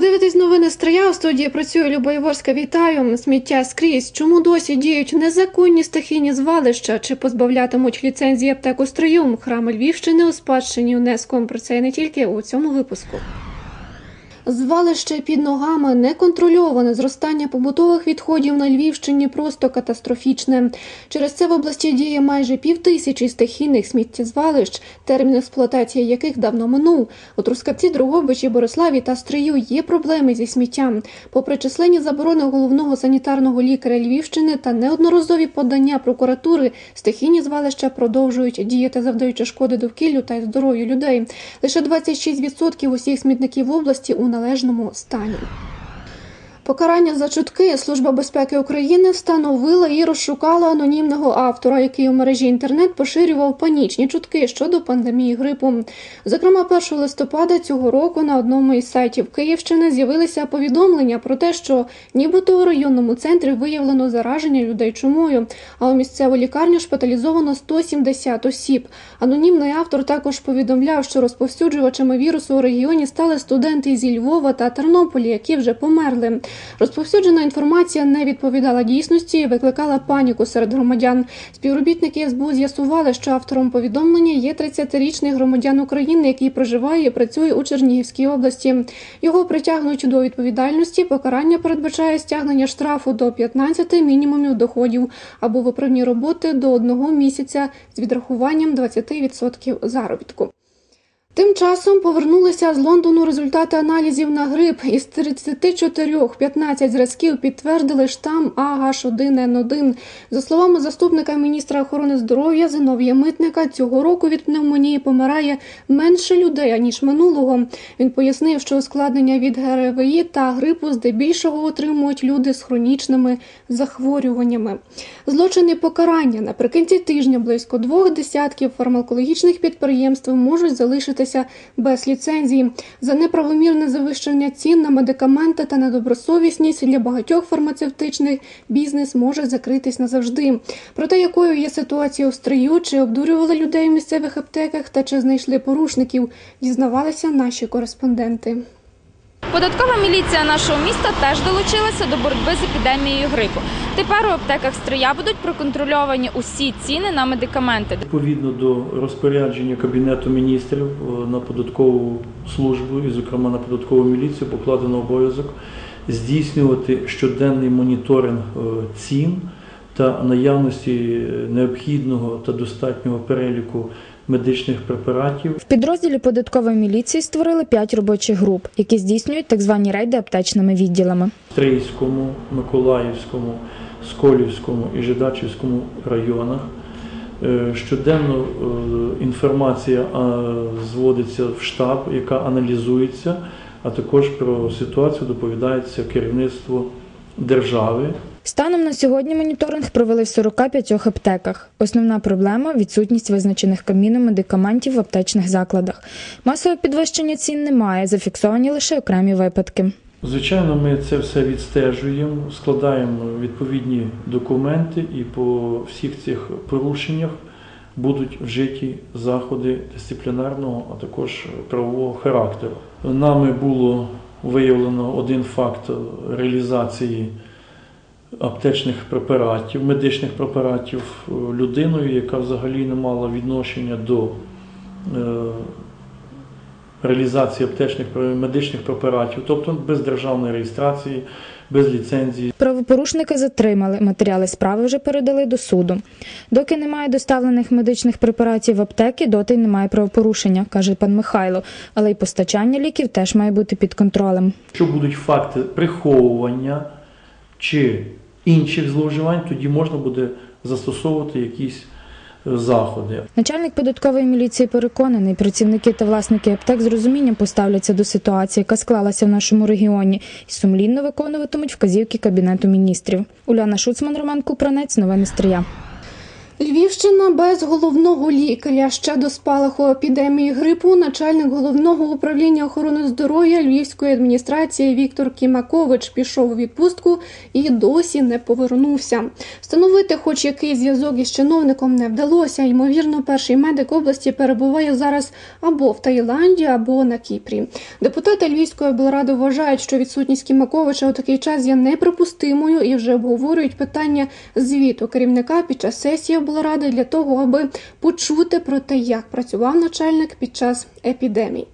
Ви дивитесь новини Стрия. У студії працює Люба Іворська. Вітаю. Сміття скрізь. Чому досі діють незаконні стихійні звалища? Чи позбавлятимуть ліцензії аптеку Стрию? Храми Львівщини у спадщині ЮНЕСКО. Про це і не тільки у цьому випуску. Звалище під ногами неконтрольоване зростання побутових відходів на Львівщині просто катастрофічне. Через це в області діє майже півтисячі стихійних сміттєзвалищ, термін експлуатації яких давно минув. У Трускавці, Другобичі, Бориславі та Стрию є проблеми зі сміттям. Попри численні заборони головного санітарного лікаря Львівщини та неодноразові подання прокуратури, стихійні звалища продовжують діяти, завдаючи шкоди довкіллю та здоров'ю людей. Лише 26% усіх смітників в області у належному стані. Покарання за чутки Служба безпеки України встановила і розшукала анонімного автора, який у мережі інтернет поширював панічні чутки щодо пандемії грипу. Зокрема, 1 листопада цього року на одному із сайтів Київщини з'явилися повідомлення про те, що нібито у районному центрі виявлено зараження людей чумою, а у місцеву лікарню шпиталізовано 170 осіб. Анонімний автор також повідомляв, що розповсюджувачами вірусу у регіоні стали студенти зі Львова та Тернополя, які вже померли. Розповсюджена інформація не відповідала дійсності і викликала паніку серед громадян. Співробітники СБУ з'ясували, що автором повідомлення є 30-річний громадян України, який проживає і працює у Чернігівській області. Його притягнуть до відповідальності. Покарання передбачає стягнення штрафу до 15 мінімумів доходів або виправні роботи до одного місяця з відрахуванням 20% заробітку. Тим часом повернулися з Лондону результати аналізів на грип. Із 34 15 зразків підтвердили штам АГ1Н1. За словами заступника міністра охорони здоров'я Зиновія Митника, цього року від пневмонії помирає менше людей ніж минулого. Він пояснив, що ускладнення від ГРВІ та грипу здебільшого отримують люди з хронічними захворюваннями. Злочини покарання наприкінці тижня близько двох десятків фармакологічних підприємств можуть залишитися без ліцензії за неправомірне завищення цін на медикаменти та недобросовісність для багатьох фармацевтичних бізнес може закритись назавжди. Про те, якою є ситуація у стрию, чи обдурювали людей в місцевих аптеках та чи знайшли порушників, дізнавалися наші кореспонденти. Податкова міліція нашого міста теж долучилася до боротьби з епідемією грипу. Тепер у аптеках стрия будуть проконтрольовані усі ціни на медикаменти. Відповідно до розпорядження Кабінету міністрів е, на податкову службу і, зокрема, на податкову міліцію покладено обов'язок здійснювати щоденний моніторинг е, цін та наявності необхідного та достатнього переліку медичних препаратів. В підрозділі податкової міліції створили п'ять робочих груп, які здійснюють так звані рейди аптечними відділами. Стрийському, Миколаївському, Сколівському і Жидачівському районах. Е, Щоденно е, інформація зводиться в штаб, яка аналізується, а також про ситуацію доповідається керівництво держави. Станом на сьогодні моніторинг провели в 45 аптеках. Основна проблема відсутність визначених каміном медикаментів в аптечних закладах. Масове підвищення цін немає, зафіксовані лише окремі випадки. Звичайно, ми це все відстежуємо, складаємо відповідні документи, і по всіх цих порушеннях будуть вжиті заходи дисциплінарного, а також правового характеру. Нами було виявлено один факт реалізації аптечних препаратів, медичних препаратів е, людиною, яка взагалі не мала відношення до е, реалізації аптечних медичних препаратів, тобто без державної реєстрації, без ліцензії. Правопорушника затримали. Матеріали справи вже передали до суду. Доки немає доставлених медичних препаратів в аптеки, доти й немає правопорушення, каже пан Михайло. Але й постачання ліків теж має бути під контролем. Якщо будуть факти приховування чи інших зловживань, тоді можна буде застосовувати якісь е, заходи. Начальник податкової міліції переконаний, працівники та власники аптек з розумінням поставляться до ситуації, яка склалася в нашому регіоні, і сумлінно виконуватимуть вказівки кабінету міністрів. Уляна Шуцман, Роман Купранець, новини Стрия. Львівщина без головного лікаря. Ще до спалаху епідемії грипу начальник головного управління охорони здоров'я Львівської адміністрації Віктор Кімакович пішов у відпустку і досі не повернувся. Встановити хоч який зв'язок із чиновником не вдалося. Ймовірно, перший медик області перебуває зараз або в Таїланді, або на Кіпрі. Депутати Львівської облради вважають, що відсутність Кімаковича у такий час є неприпустимою і вже обговорюють питання звіту керівника під час сесії облради для того, аби почути про те, як працював начальник під час епідемії.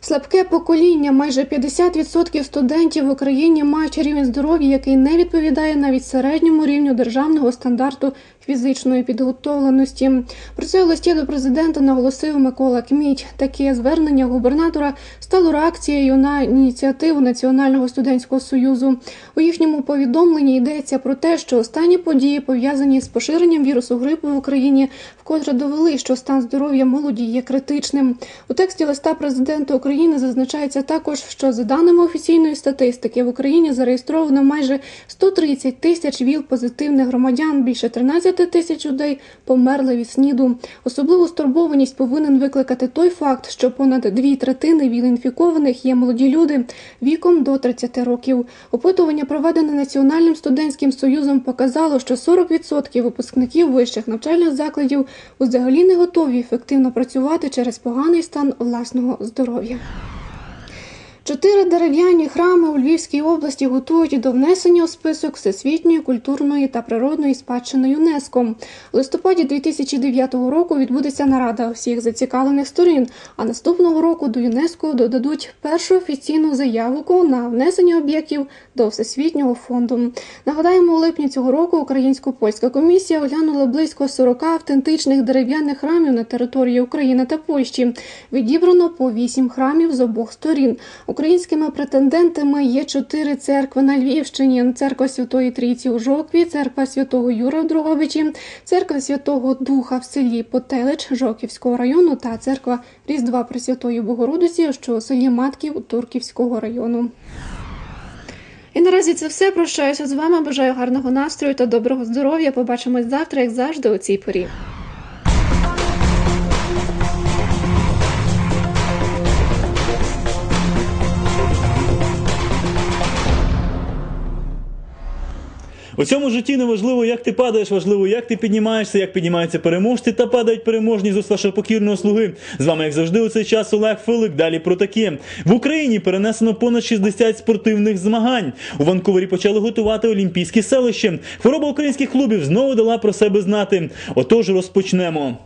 Слабке покоління, майже 50% студентів в Україні мають рівень здоров'я, який не відповідає навіть середньому рівню державного стандарту фізичної підготовленості. Про це у листі до президента наголосив Микола Кміть. Таке звернення губернатора стало реакцією на ініціативу Національного студентського союзу. У їхньому повідомленні йдеться про те, що останні події пов'язані з поширенням вірусу грипу в Україні, вкотре довели, що стан здоров'я молоді є критичним. У тексті листа президента України зазначається також, що за даними офіційної статистики в Україні зареєстровано майже 130 тисяч ВІЛ-позитивних громадян, більше 13 тисяч людей померли від сніду. Особливу стурбованість повинен викликати той факт, що понад дві третини ВІЛ-інфікованих є молоді люди віком до 30 років. Опитування, проведене Національним студентським союзом, показало, що 40% випускників вищих навчальних закладів взагалі не готові ефективно працювати через поганий стан власного здоров'я. Чотири дерев'яні храми у Львівській області готують до внесення у список всесвітньої культурної та природної спадщини ЮНЕСКО. У листопаді 2009 року відбудеться нарада всіх зацікавлених сторін. А наступного року до ЮНЕСКО додадуть першу офіційну заявку на внесення об'єктів до всесвітнього фонду. Нагадаємо, у липні цього року українсько-польська комісія оглянула близько 40 автентичних дерев'яних храмів на території України та Польщі. Відібрано по 8 храмів з обох сторін. Українськими претендентами є чотири церкви на Львівщині: церква Святої Трійці у Жокві, церква Святого Юра в Дрогобичі, церква Святого Духа в селі Потелич Жоківського району та церква Різдва Пресвятої Богородиці, що у селі Матків Турківського району. І наразі це все. Прощаюся з вами. Бажаю гарного настрою та доброго здоров'я. Побачимось завтра, як завжди, у цій порі. У цьому житті не важливо, як ти падаєш, важливо, як ти піднімаєшся, як піднімаються переможці та падають переможні з вашого покірного слуги. З вами, як завжди, у цей час Олег Филик. Далі про таке. В Україні перенесено понад 60 спортивних змагань. У Ванкувері почали готувати олімпійські селище. Хвороба українських клубів знову дала про себе знати. Отож, розпочнемо.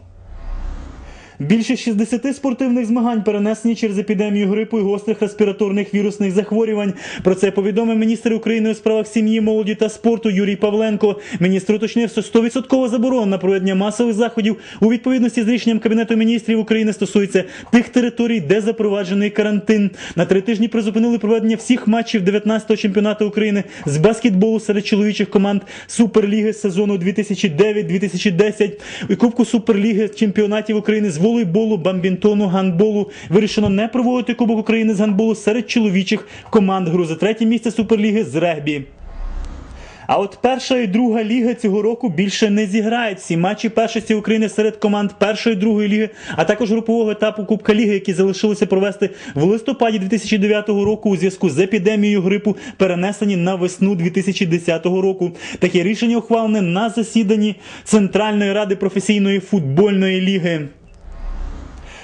Більше 60 спортивних змагань перенесені через епідемію грипу і гострих респіраторних вірусних захворювань. Про це повідомив міністр України у справах сім'ї, молоді та спорту Юрій Павленко. Міністр уточнив, що 100% заборона на проведення масових заходів у відповідності з рішенням Кабінету міністрів України стосується тих територій, де запроваджений карантин. На три тижні призупинили проведення всіх матчів 19-го чемпіонату України з баскетболу серед чоловічих команд Суперліги сезону 2009-2010 і Кубку Суперліги чемпіонатів України з волейболу, бамбінтону, гандболу. Вирішено не проводити Кубок України з гандболу серед чоловічих команд. Гру за третє місце Суперліги з регбі. А от перша і друга ліга цього року більше не зіграють. Всі матчі першості України серед команд першої і другої ліги, а також групового етапу Кубка Ліги, які залишилося провести в листопаді 2009 року у зв'язку з епідемією грипу, перенесені на весну 2010 року. Таке рішення ухвалене на засіданні Центральної ради професійної футбольної ліги.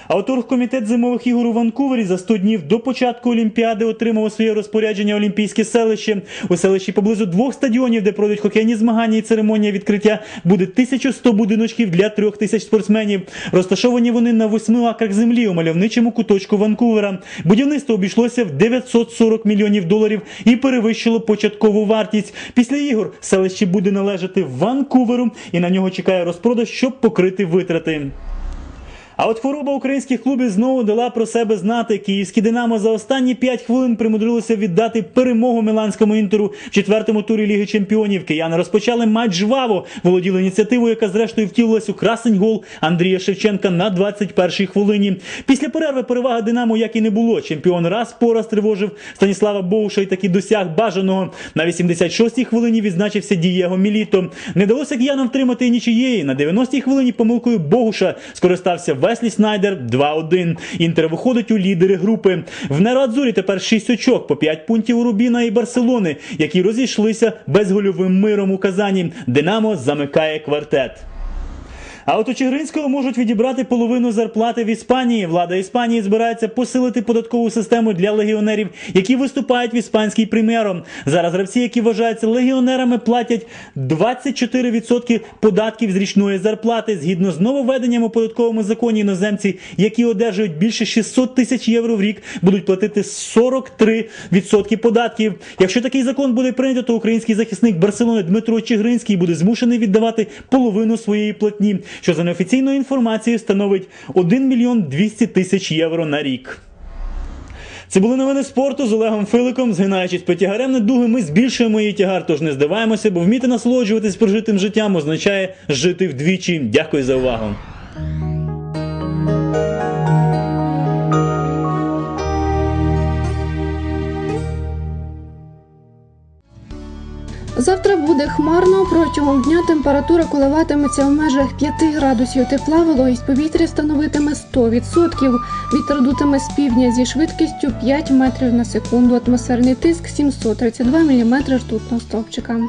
А от оргкомітет зимових ігор у Ванкувері за 100 днів до початку Олімпіади отримав своє розпорядження Олімпійське селище. У селищі поблизу двох стадіонів, де пройдуть хокейні змагання і церемонія відкриття, буде 1100 будиночків для трьох тисяч спортсменів. Розташовані вони на восьми акрах землі у мальовничому куточку Ванкувера. Будівництво обійшлося в 940 мільйонів доларів і перевищило початкову вартість. Після ігор селище буде належати Ванкуверу, і на нього чекає розпродаж, щоб покрити витрати. А от хвороба українських клубів знову дала про себе знати. Київське Динамо за останні 5 хвилин примудрилося віддати перемогу міланському інтеру в четвертому турі Ліги Чемпіонів. Кияни розпочали матч жваво, володіли ініціативою, яка зрештою втілилась у красень гол Андрія Шевченка на 21-й хвилині. Після перерви перевага Динамо як і не було. Чемпіон раз по раз тривожив Станіслава Боуша і таки досяг бажаного. На 86-й хвилині відзначився Дієго Міліто. Не далося киянам втримати і нічиєї. На 90-й хвилині помилкою Богуша скористався Веслі Снайдер 2-1. Інтер виходить у лідери групи. В Нероадзурі тепер 6 очок, по 5 пунктів у Рубіна і Барселони, які розійшлися безгольовим миром у Казані. Динамо замикає квартет. А от у Чигиринського можуть відібрати половину зарплати в Іспанії. Влада Іспанії збирається посилити податкову систему для легіонерів, які виступають в іспанській прем'єром. Зараз гравці, які вважаються легіонерами, платять 24% податків з річної зарплати. Згідно з нововведенням у податковому законі, іноземці, які одержують більше 600 тисяч євро в рік, будуть платити 43% податків. Якщо такий закон буде прийнято, то український захисник Барселони Дмитро Чигринський буде змушений віддавати половину своєї платні, що за неофіційною інформацією становить 1 мільйон 200 тисяч євро на рік. Це були новини спорту з Олегом Филиком. Згинаючись по тягарем недуги, ми збільшуємо її тягар, тож не здаваємося, бо вміти насолоджуватись прожитим життям означає жити вдвічі. Дякую за увагу. Завтра буде хмарно. Протягом дня температура коливатиметься в межах 5 градусів тепла, вологість повітря становитиме 100%. Вітер дутиме з півдня зі швидкістю 5 метрів на секунду. Атмосферний тиск 732 мм ртутного стовпчика.